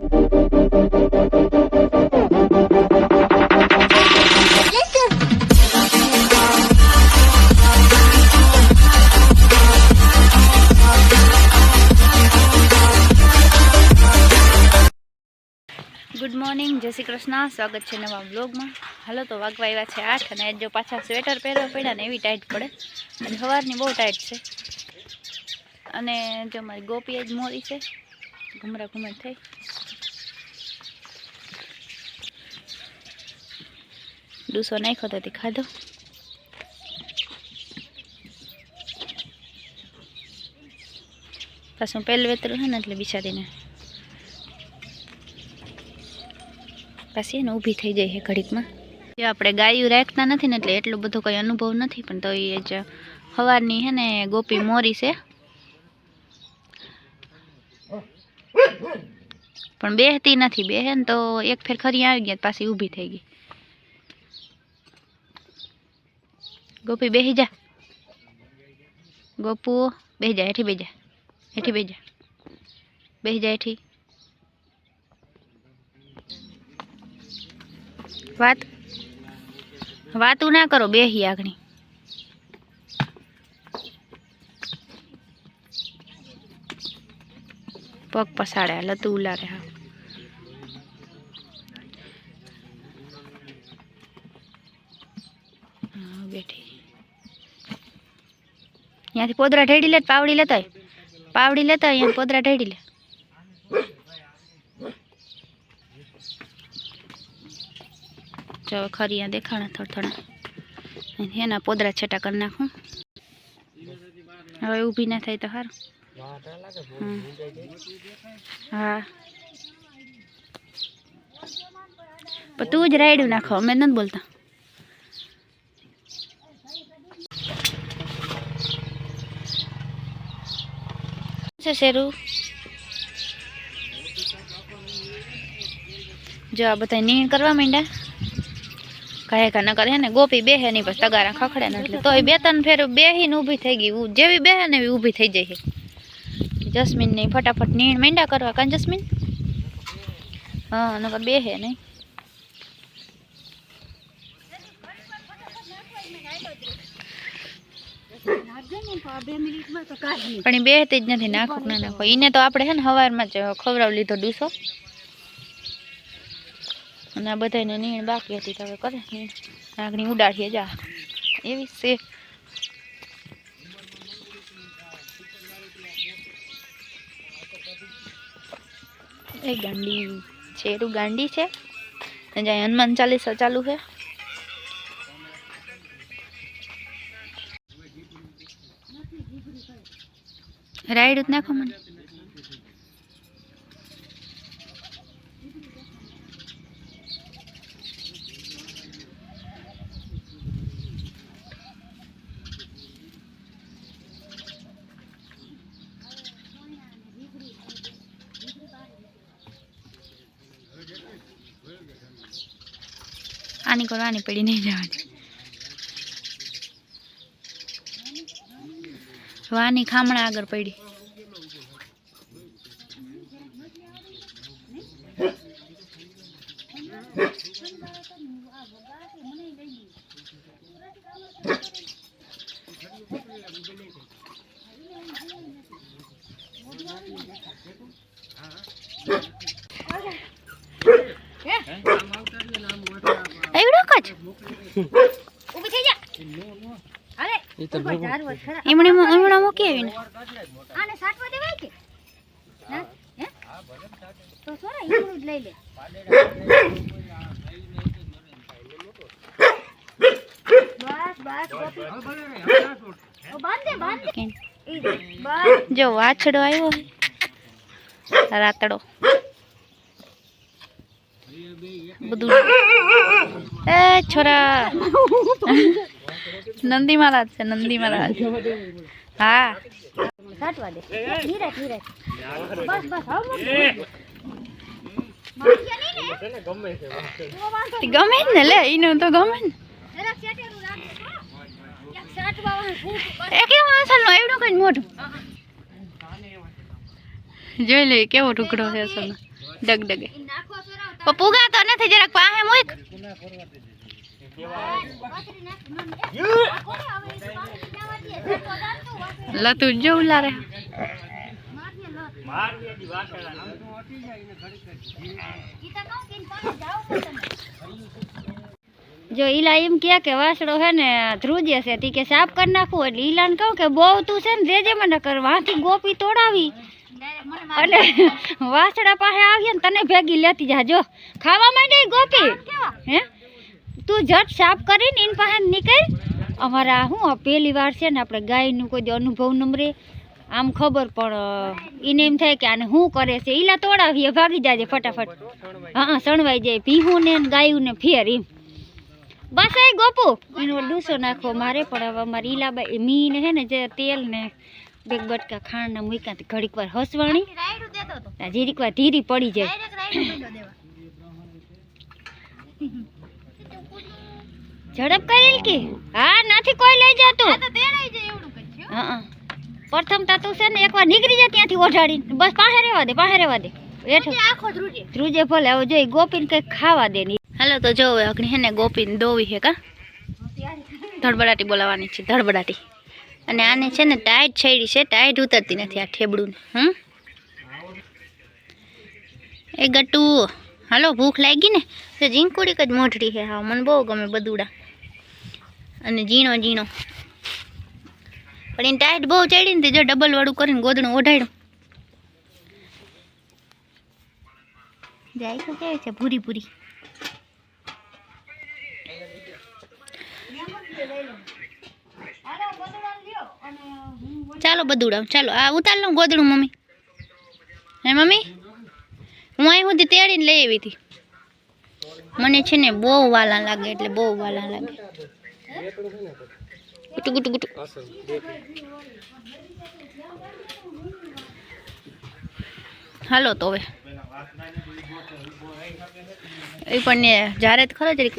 Good morning જય શ્રી કૃષ્ણ. સ્વાગત છે નવા બ્લોગમાં હાલો તો વાગવા છે આઠ અને જો પાછા સ્વેટર પહેરવા પડ્યા ને એવી ટાઈટ પડે. અને સવારની બહુ ટાઈટ છે. અને જો મારી ગોપી જ મોરી છે. ઘુમરા ઘુમર થઈ. ડૂસો નાખ્યો તો તે ખાધો પાછું પહેલું વેતરું છે ને એટલે બિચારીને પાછી એને ઊભી થઈ જાય છે ઘડીકમાં જે આપણે ગાયું રાખતા નથી ને એટલે એટલો બધો કંઈ અનુભવ નથી પણ તો એ જ સવારની છે ને ગોપી મોરી છે પણ બેહતી નથી બેહે ને તો એક ફેર ખરી આવી ગયા પાછી ઊભી થઈ ગઈ ગોપી બેહી જા. ગોપુ બેહી જા હેઠી બેહી જા. હેઠી બેહી જા. બેહી જા હેઠી. વાત? વાતું ના કરો બેહી આગળ. પગ પસાડ્યા લતું ઉલારે હા. હા, બેઠી. ત્યાંથી પોદરા ઢેડી લે તો પાવડી લેતા આય. પાવડી લેતા અહીંયા પોદરા ઢેડી લે. જો ખરી અહીંયા દેખાણા થોડા થોડા અહીં એના પોદરા છેટા કરી નાખું. હવે ઊભી ના થાય તો સારું હમ. હા. પણ તું જ રાયડું નાખો, અમે નથી બોલતા. છે શેરું જો આ બધા નીણ કરવા માંડ્યા કાંઈ કા ન કરે ને ગોપી બેહે નહીં પછી તગારા ખખડે ને એટલે તોય બે ત્રણ ફેર બેહીને ઊભી થઈ ગઈ ઉ- જેવી બેહે ને એવી ઊભી થઈ જાય છે જસ્મીન નહીં ફટાફટ નીણ માંડ્યા કરવા કાં જસ્મીન હા નકર બેહે નહીં પણ એ બેહતી જ નથી નાખો ના નાખો એને તો આપણે છે ને સવારમાં જ ખવડાવી લીધો ડૂસો. અને આ બધાને નીણ બાકી હતી તો હવે કરે નીણ. આગળ ઉડાડીએ જા. એવી છે. એ ગાંડી. છેરું ગાંડી છે. જ્યાં હનુમાન ચાલીસા ચાલુ છે. રાઈડ જ નાખો મને. આની કરવાની પડી નહીં જવાની. વાની ખામણા આગળ પડી. એવડો કચ ઊભી થઈ જા. અરે ઉપર ઝાડવા ખરા. એમણે એમણા મૂકી આવીને આને સાટવા દેવાય કે ના હે તો સોરા ઈમણું જ લઈ લે બસ બસ ગોપી. ઓ, બાંધ દે બાંધ દે કેમ? ઈ દે. બસ જો વાછડો આવ્યો હે રાતડો બધું એ છોરા નંદી મહારાજ છે, નંદી મહારાજ. હા. સાટવા દે ધીરે ધીરે બસ ગમે જ ને. લે એનું તો ગમે ને જોઈ લે, કેવો ટુકડો છે અસલનો. ડગ ડગે. ઈ નાખો સરાવ પણ પુગાતો નથી, જરાક પાસે મૂક. લો તો જાવ પણ તમે જો ઈલા એમ કે કે વાસડો હે ને ધ્રુજે છે. તી કે સાફ કરી નાખું એટલે ઈલાને કહું કે બહુ તું છે ને રેજે મને કર વાંથી ગોપી તોડાવી. અને વાસડા પાસે આવીએ ને તને ભેગી લેતી જા. જો, ખાવા માંડી ગોપી? હે? તું જટ સાફ કરીને એની પાસે નીકળ. અમારા શું પહેલી વાર છે ને આપણે ગાયનું કોઈ અનુભવ નમરે આમ ખબર પણ એને એમ થાય કે આને શું કરે છે? ઈલા તોડાવીએ, ભાગી જાજે ફટાફટ. હા સણવાઈ જાય. ભીહું ને ગાયું ને ફેર એમ. બસ એ ગોપુ. એનો ડૂસો નાખવો મારે પણ હવે અમારી ઈલાબાઈ મીન હે ને જે તેલ ને બે બટકા ખાંડ ને મૂક્યા ઘડીક વાર હસવાણી. જીરીક વાર ધીરી પડી જાય ડાયરેક્ટ રાયડું પીડો દેવા ઝડપ કરેલ કે? હા નથી કોઈ લઈ જતો હા પ્રથમ તા તું છે ને એકવાર નીકળી જાય ત્યાંથી ઓઢાડીને. બસ પાસે રહેવા દે પાસે રહેવા દે. ધ્રુજે ભલે હવે જોઈ ગોપીને કંઈક ખાવા દે ની. હાલો તો જો હવે અગ્નિ હે ને ગોપીને દોવી હે કા? ધડબડાટી બોલાવાની છે ધડબડાટી. અને આને છે ને ટાઈટ છેડી છે ટાઈટ ઉતરતી નથી આ ઠેબડું હમ? એ ગટુ હાલો ભૂખ લાગી ને? તો ઝીંકુડીક જ મોઢડી હે હા મને બહુ ગમે બદુડા. અને ઝીણો ઝીણો. પણ એની ટાઈટ બહુ ચડી ને જો ડબલ વાળું કરીને ગોદડું ઓઢાડ્યું જાય કેવી છે ભૂરી ભૂરી. ચાલો બધું ચાલો. આ ઉતાર લઉં ગોદડું, મમ્મી. હે, મમ્મી? હું અહીં સુધી તેડીને લઈ આવી હતી. મને છે ને બહુ વાલા લાગે, એટલે બહુ વાલા લાગે. ગુટુ ગુટુ ગુટુ હાલો તો હવે. એ પણ જ્યારે જ ખરો જરીક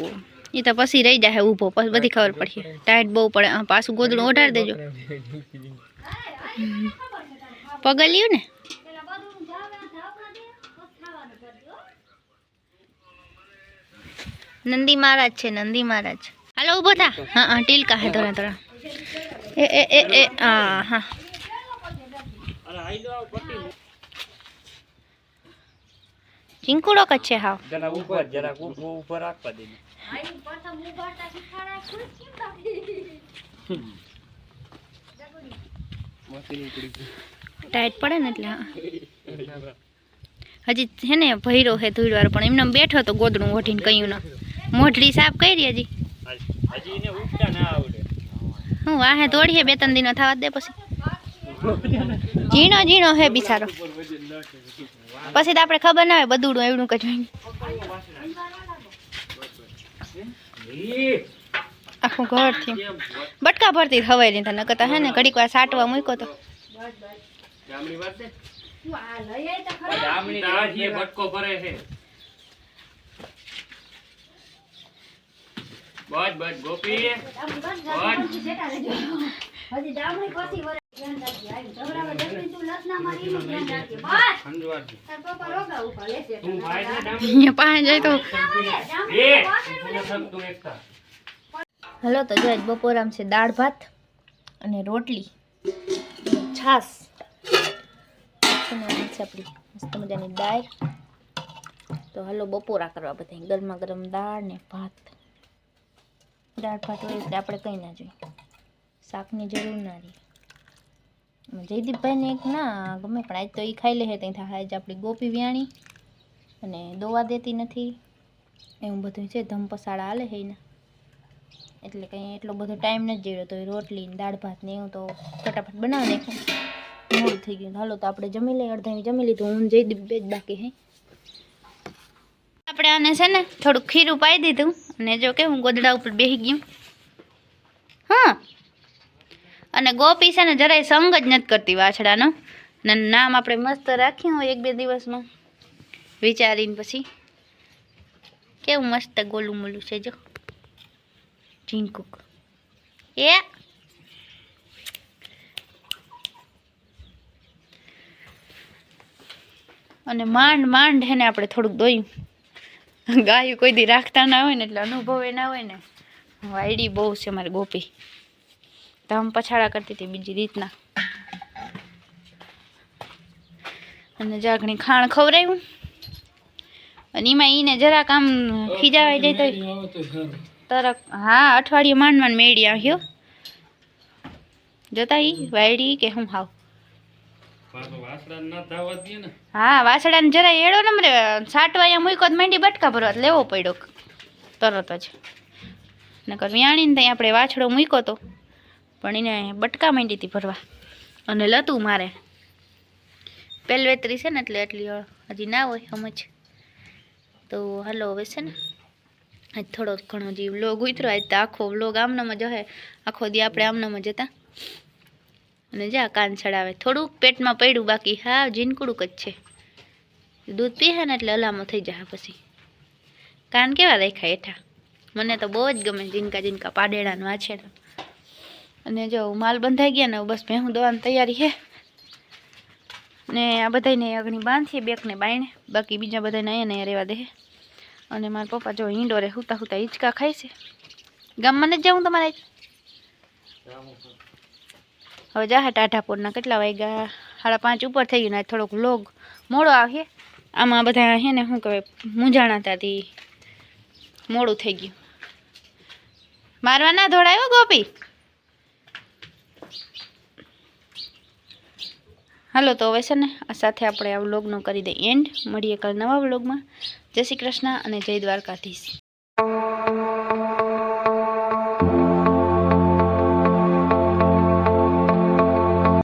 એ તો પછી રહી જાય ઊભો, પછી બધી ખબર પડશે ટાઈટ બહુ પડે. પાછું ગોદડું ઓઢાડી દેજો. પગલ્યું ને? નંદી મહારાજ છે, નંદી મહારાજ. હાલો ઊભો થા. હા હા ટીલકા હે થોડા થોડા. એ એ એ એ હા હા. ચિંકુડો કચ્છે હાવ? જરા ઉપર જરા ઉપર રાખવા દે. ટાઈટ પડે ને એટલે હજી છે ને ભૈરો હે ધૂળવાર પણ એમને બેઠો તો ગોદડું ઓઢીને કયું ના મોઢડી સાફ કરી હજી. હજી એને ઉઠતા ના આવડે. હું વાહે દોડીએ બે ત્રણ દિનો થવા દે પછી. ઝીણો ઝીણો હે બિચારો. પછી તો આપણે ખબર ના હોય બધું એવડું કે જોઈને આખું ઘરથી બટકા ભરતી ખવાય લીધા તને કહેતા હે ને ઘડીક વાર સાટવા મૂક્યો તો. બટકો ભરે છે બસ બસ ગોપી બસ ખંજવાળ છે. તું ભાઈ ને જામણી અહીંયા પાસે જાય તો એ તું સબ બસ ગોપી. હલો તો જો બપોરામ છે દાળ ભાત અને રોટલી. છાસ. છે આપણી મસ્ત મજાની દાળ. તો હલો બપોરા કરવા બધા ગરમા ગરમ દાળ ને ભાત. દાળ ભાત હોય એટલે આપણે કંઈ ના જોઈએ. શાકની જરૂર ના રહી. જયદીપભાઈને એક ના ગમે, પણ આજ તો એ ખાઈ લે છે ત્યાં આજ આપણી ગોપી વ્યાણી અને દોવા દેતી નથી. એવું બધું છે ધમપસાળા હાલે છે એના. એટલે કંઈ એટલો બધો ટાઈમ નથી જેડ્યો તો એ રોટલી દાળ ભાત ને એવું તો ફટાફટ બનાવી નાખ્યું મોડું થઈ ગયું. હાલો તો આપણે જમી લઈએ. અડધા જમી લીધું. હું જયદીપ બે જ બાકી હે. આપણે આને છે ને થોડુંક ખીરું પાઈ દીધું અને જો કે હું ગોદડા ઉપર બેસી ગયું. હા. અને ગોપી છે ને જરાય સંગ જ નથી કરતી વાછડાનો. ને નામ આપણે મસ્ત રાખ્યું હોય એક બે દિવસમાં. વિચારીને પછી કેવું મસ્ત ગોલું મોલું છે જો. ઝીંકુક એ. અને માંડ માંડ હે ને આપણે થોડુંક દોયું. ગાયું કોઈ દી રાખતા ના હોય ને એટલે અનુભવે ના હોય ને. વાયડી બહુ છે મારી ગોપી. ધમ પછાડા કરતી હતી બીજી રીતના. અને જાગણી ખાણ ખવરાયું અને એમાં એને જરાક આમ ખીજાવાઈ જાય તો તરક હા અઠવાડિયે માંડ માંડ મેળી આવ્યો. જતા ઈ વાયડી કે હું હાવ? પાછો વાસડા ના હા જરા એડો ને સાટવા અહીંયા મૂક્યો તો માંડી બટકા ભરવા લેવો પડ્યો તરત જ. નકર વ્યાણીને ત્યાં આપણે વાછડો મૂક્યો તો. પણ એને બટકા માંડી હતી ભરવા. અને લતું મારે. પહેલવેતરી છે ને એટલે એટલી હજી ના હોય સમજ. તો હાલો હવે છે ને, આજ થોડો ઘણો જે વ્લોગ ઉતરો આજ તો આખો વ્લોગ આમનામાં જ હે. આખો દી આપણે આમનામાં જતા અને જા, કાન ચડાવે. થોડુંક પેટમાં પડ્યું, બાકી હા જીનકુડુંક જ છે. દૂધ પીએ ને એટલે અલામો થઈ જાય પછી. કાન કેવા દેખાય હેઠા મને તો બહુ જ ગમે જીનકા જીનકા પાડેડાનું વાછેડા. અને જો માલ બંધાઈ ગયા ને બસ ભેહું દવાની તૈયારી છે ને આ બધાને અગણી બાંધીએ બેકને બાયણે. બાકી બીજા બધાને અહીંયા ને રહેવા દે અને મારા પપ્પા જો હિંડો રે, હુતા હુતા હિંચકા ખાય છે. ગામમાં નથી જાઉં તમારે? હવે જાહે ટાઢાપુરના કેટલા વાગ્યા? સાડા પાંચ ઉપર થઈ ગયું ને થોડોક લોગ મોડો આવે આમાં બધા હે ને શું કહેવાય મૂંઝાણા ત્યાંથી મોડું થઈ ગયું. મારવા ના ધોળાયો ગોપી. હાલો તો હવે છે ને આ સાથે આપણે આ વ્લોગનો કરી દઈએ એન્ડ મળીએ કાલ નવા વ્લોગમાં જય શ્રી કૃષ્ણ અને જય દ્વારકાધીશ.